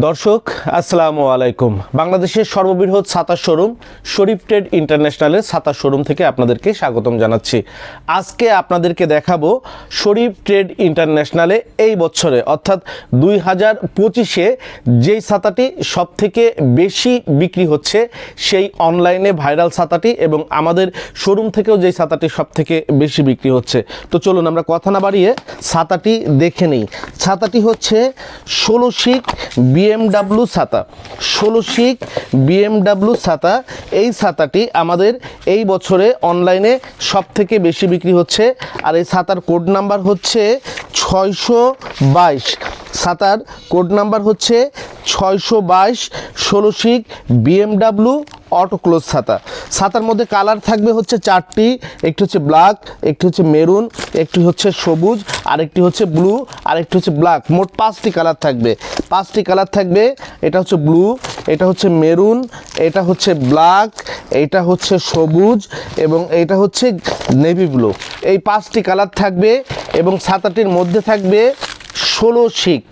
দর্শক, আসসালামু আলাইকুম। বাংলাদেশের সর্ববৃহৎ ছাতা শোরুম, শরীফ ট্রেড ইন্টারন্যাশনালের ছাতা শোরুম থেকে আপনাদেরকে স্বাগতম জানাচ্ছি। আজকে আপনাদেরকে দেখাবো শরীফ ট্রেড ইন্টারন্যাশনালে এই বছরে, অর্থাৎ দুই হাজার পঁচিশে যেই ছাতাটি সব থেকে বেশি বিক্রি হচ্ছে, সেই অনলাইনে ভাইরাল ছাতাটি এবং আমাদের শোরুম থেকেও যেই ছাতাটি সব থেকে বেশি বিক্রি হচ্ছে। তো চলুন আমরা কথা না বাড়িয়ে ছাতাটি দেখে নিই। ছাতাটি হচ্ছে ষোলো শিক বিএমডাব্লু ছাতা, ষোলো শিক বিএমডাব্লু ছাতা, এই ছাতাটি আমাদের এই বছরে অনলাইনে সব থেকে বেশি বিক্রি হচ্ছে। আর এই ছাতার কোড নাম্বার হচ্ছে ছয়শো বাইশ। ছাতার কোড নাম্বার হচ্ছে ছয়শো বাইশ, ষোলো শিক বিএমডাব্লু অটো ক্লোজ ছাতা। ছাতার মধ্যে কালার থাকবে হচ্ছে চারটি, একটি হচ্ছে ব্ল্যাক একটি হচ্ছে মেরুন একটি হচ্ছে সবুজ। আরেকটি হচ্ছে ব্লু আরেকটি হচ্ছে ব্ল্যাক মোট পাঁচটি কালার থাকবে। পাঁচটি কালার থাকবে, এটা হচ্ছে ব্লু এটা হচ্ছে মেরুন এটা হচ্ছে ব্ল্যাক এটা হচ্ছে সবুজ এবং এটা হচ্ছে নেভি ব্লু এই পাঁচটি কালার থাকবে এবং সাতাটির মধ্যে থাকবে ষোলো শিক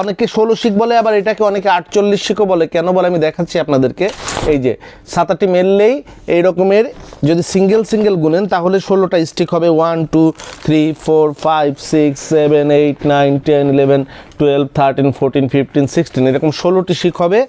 অনেকে ষোলো শিখ বলে, আবার এটাকে অনেকে আটচল্লিশ শিকও বলে। কেন বলে আমি দেখাচ্ছি আপনাদেরকে। এই যে সাতাটি মেললেই এই রকমের যদি সিঙ্গেল সিঙ্গেল গুনেন, তাহলে ষোলোটা স্টিক হবে। One two three four five six seven eight nine ten eleven twelve thirteen fourteen fifteen sixteen এরকম ষোলোটি শিক হবে।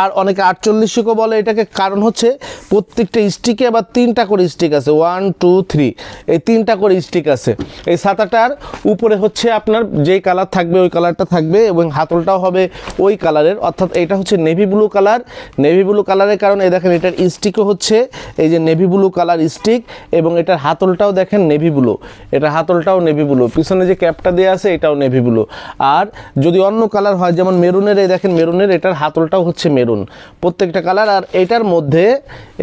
আর অনেকে আটচল্লিশ শিকও বলে, এটাকে কারণ হচ্ছে প্রত্যেকটা স্টিকে আবার তিনটা করে স্টিক আছে। ওয়ান টু থ্রি এই তিনটা করে স্টিক আছে। এই সাতাটার উপরে হচ্ছে আপনার যেই কালার থাকবে, ওই কালারটা থাকবে এবং হাতলটাও হবে ওই কালারের অর্থাৎ এটা হচ্ছে navy blue colour navy blue কালারের কারণে দেখেন, এটার স্টিকও হচ্ছে এই যে নেভি ব্লু কালার স্টিক এবং এটার হাতলটাও দেখেন নেভি ব্লু এটা হাতলটাও নেভি ব্লু পিছনে যে ক্যাপটা দেওয়া আছে, এটাও নেভি ব্লু আর যদি অন্য কালার হয়, যেমন মেরুনের, এই দেখেন মেরুনের, এটার হাতলটাও হচ্ছে মেরুন। প্রত্যেকটা কালার, আর এটার মধ্যে,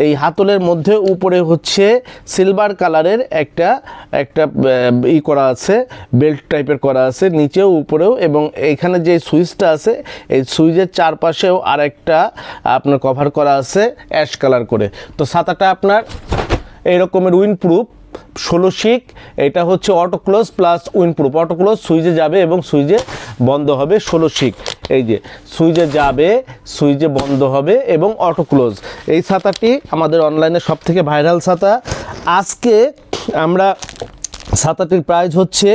এই হাতলের মধ্যে উপরে হচ্ছে সিলভার কালারের একটা একটা ই করা আছে, বেল্ট টাইপের করা আছে, নিচেও উপরেও, এবং এইখানে যে সুইচটা আছে, এই সুইচের চারপাশেও আর একটা আপনার কভার করা আছে অ্যাশ কালার করে। তো ছাতাটা আপনার এই রকমের উইন প্রুফ ষোলো শিক, এটা হচ্ছে auto close plus windproof auto close সুইচে যাবে এবং সুইচে বন্ধ হবে, ষোলো শিক এই যে সুইচে যাবে সুইচে বন্ধ হবে এবং অটো ক্লোজ। এই ছাতাটি আমাদের অনলাইনে সব থেকে ভাইরাল ছাতা। আজকে আমরা ছাতাটির প্রাইস হচ্ছে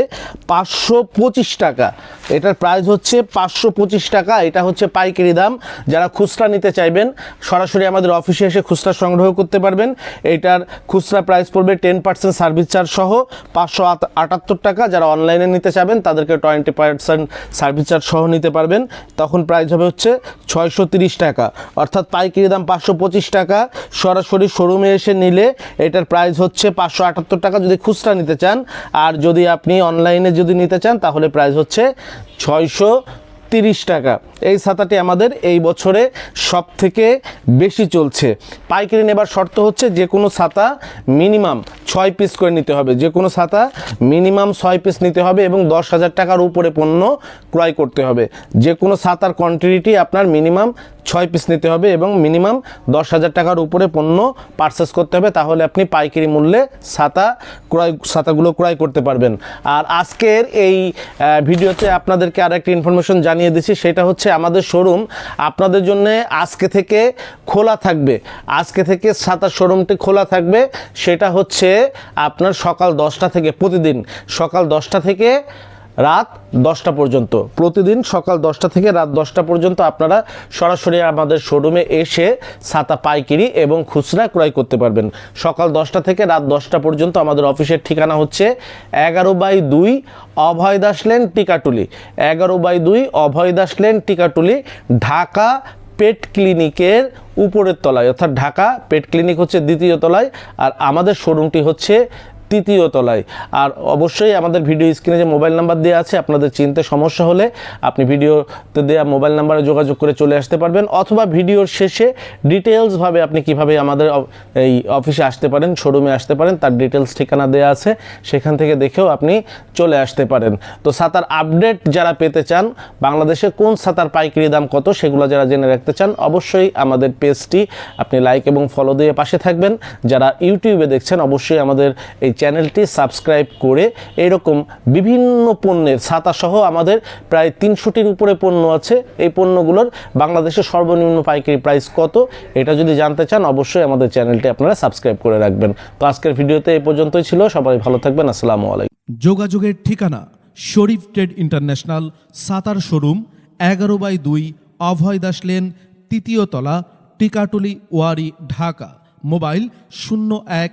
পাঁচশো পঁচিশ টাকা। এটার প্রাইস হচ্ছে পাঁচশো পঁচিশ টাকা। এটা হচ্ছে পাইকারি দাম। যারা খুচরা নিতে চাইবেন, সরাসরি আমাদের অফিসে এসে খুচরা সংগ্রহ করতে পারবেন। এটার খুচরা প্রাইস পড়বে টেন পার্সেন্ট সার্ভিস চার্জ সহ পাঁচশো আটাত্তর টাকা। যারা অনলাইনে নিতে চাবেন তাদেরকে টোয়েন্টি পার্সেন্ট সার্ভিস চার্জ সহ নিতে পারবেন। তখন প্রাইস হবে হচ্ছে ছয়শো তিরিশ টাকা। অর্থাৎ পাইকারি দাম পাঁচশো পঁচিশ টাকা। সরাসরি শোরুমে এসে নিলে এটার প্রাইস হচ্ছে পাঁচশো আটাত্তর টাকা যদি খুচরা নিতে চান। আর যদি আপনি অনলাইনে যদি নিতে চান, তাহলে প্রাইস হচ্ছে ছয়শো তিরিশ টাকা। এই ছাতাটি আমাদের এই বছরে সব থেকে বেশি চলছে। পাইকারি নেবার শর্ত হচ্ছে যে কোনো ছাতা মিনিমাম ছয় পিস করে নিতে হবে। যে কোনো ছাতা মিনিমাম ছয় পিস নিতে হবে এবং দশ হাজার টাকার উপরে পণ্য ক্রয় করতে হবে। যে কোনো ছাতার কোয়ান্টিটি আপনার মিনিমাম ছয় পিস নিতে হবে এবং মিনিমাম দশ হাজার টাকার উপরে পণ্য পারচেস করতে হবে, তাহলে আপনি পাইকারি মূল্যে ছাতা ক্রয় ছাতাগুলো ক্রয় করতে পারবেন। আর আজকের এই ভিডিওতে আপনাদেরকে আর একটা ইনফরমেশন জানিয়ে দিচ্ছি, সেটা হচ্ছে আমাদের শোরুম আপনাদের জন্য আজকে থেকে খোলা থাকবে। আজকে থেকে ছাতা শোরুমটি খোলা থাকবে। সেটা হচ্ছে আপনার সকাল দশটা থেকে, প্রতিদিন সকাল দশটা থেকে রাত দশটা পর্যন্ত। প্রতিদিন সকাল দশটা থেকে রাত দশটা পর্যন্ত আপনারা সরাসরি আমাদের শোরুমে এসে ছাতা, পাইকারি এবং খুচরা ক্রয় করতে পারবেন। সকাল দশটা থেকে রাত দশটা পর্যন্ত আমাদের অফিসের ঠিকানা হচ্ছে এগারো বাই দুই অভয় দাস লেন, টিকাটুলি। এগারো বাই দুই অভয় দাস লেন, টিকাটুলি, ঢাকা পেট ক্লিনিকের উপরের তলায়। অর্থাৎ ঢাকা পেট ক্লিনিক হচ্ছে দ্বিতীয় তলায় আর আমাদের শোরুমটি হচ্ছে তৃতীয় তলায়। আর অবশ্যই আমাদের ভিডিও স্ক্রিনে যে মোবাইল নাম্বার দেওয়া আছে, আপনাদের চিনতে সমস্যা হলে আপনি ভিডিওতে দেওয়া মোবাইল নাম্বারে যোগাযোগ করে চলে আসতে পারবেন, অথবা ভিডিওর শেষে ডিটেলসভাবে আপনি কীভাবে আমাদের এই অফিসে আসতে পারেন শোরুমে আসতে পারেন, তার ডিটেলস ঠিকানা দেওয়া আছে, সেখান থেকে দেখেও আপনি চলে আসতে পারেন। তো সাতার আপডেট যারা পেতে চান, বাংলাদেশে কোন সাতার পাইকারি দাম কত, সেগুলো যারা জেনে রাখতে চান, অবশ্যই আমাদের পেজটি আপনি লাইক এবং ফলো দিয়ে পাশে থাকবেন। যারা ইউটিউবে দেখছেন, অবশ্যই আমাদের এই চ্যানেলটি সাবস্ক্রাইব করে এরকম বিভিন্ন পণ্যের ছাতাসহ আমাদের প্রায় তিনশোটির উপরে পণ্য আছে। এই পণ্যগুলোর বাংলাদেশের সর্বনিম্ন পাইকারি প্রাইস কত? এটা যদি জানতে চান, অবশ্যই আমাদের চ্যানেলটি আপনারা সাবস্ক্রাইব করে রাখবেন। তো আজকের ভিডিওতে এই পর্যন্তই ছিল। সবাই ভালো থাকবেন। আসসালামু আলাইকুম। যোগাযোগের ঠিকানা Sharif trade international Sattar showroom, এগারো বাই দুই অভয় দাস লেন, তৃতীয় তলা, টিকাটুলি ওয়ারি, ঢাকা। মোবাইল শূন্য এক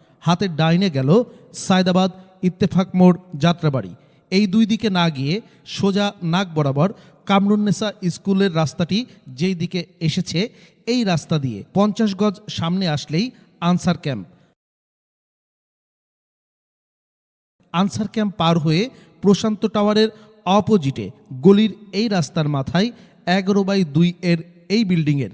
হাতের ডাইনে গেল সায়দাবাদ ইত্তেফাক মোড় যাত্রাবাড়ি। এই দুই দিকে না গিয়ে সোজা নাক বরাবর কামরুন্নেসা স্কুলের রাস্তাটি যেই দিকে এসেছে, এই রাস্তা দিয়ে পঞ্চাশ গজ সামনে আসলেই আনসার ক্যাম্প। আনসার ক্যাম্প পার হয়ে প্রশান্ত টাওয়ারের অপোজিটে গলির এই রাস্তার মাথায় এগারো বাই দুই এর এই বিল্ডিংয়ের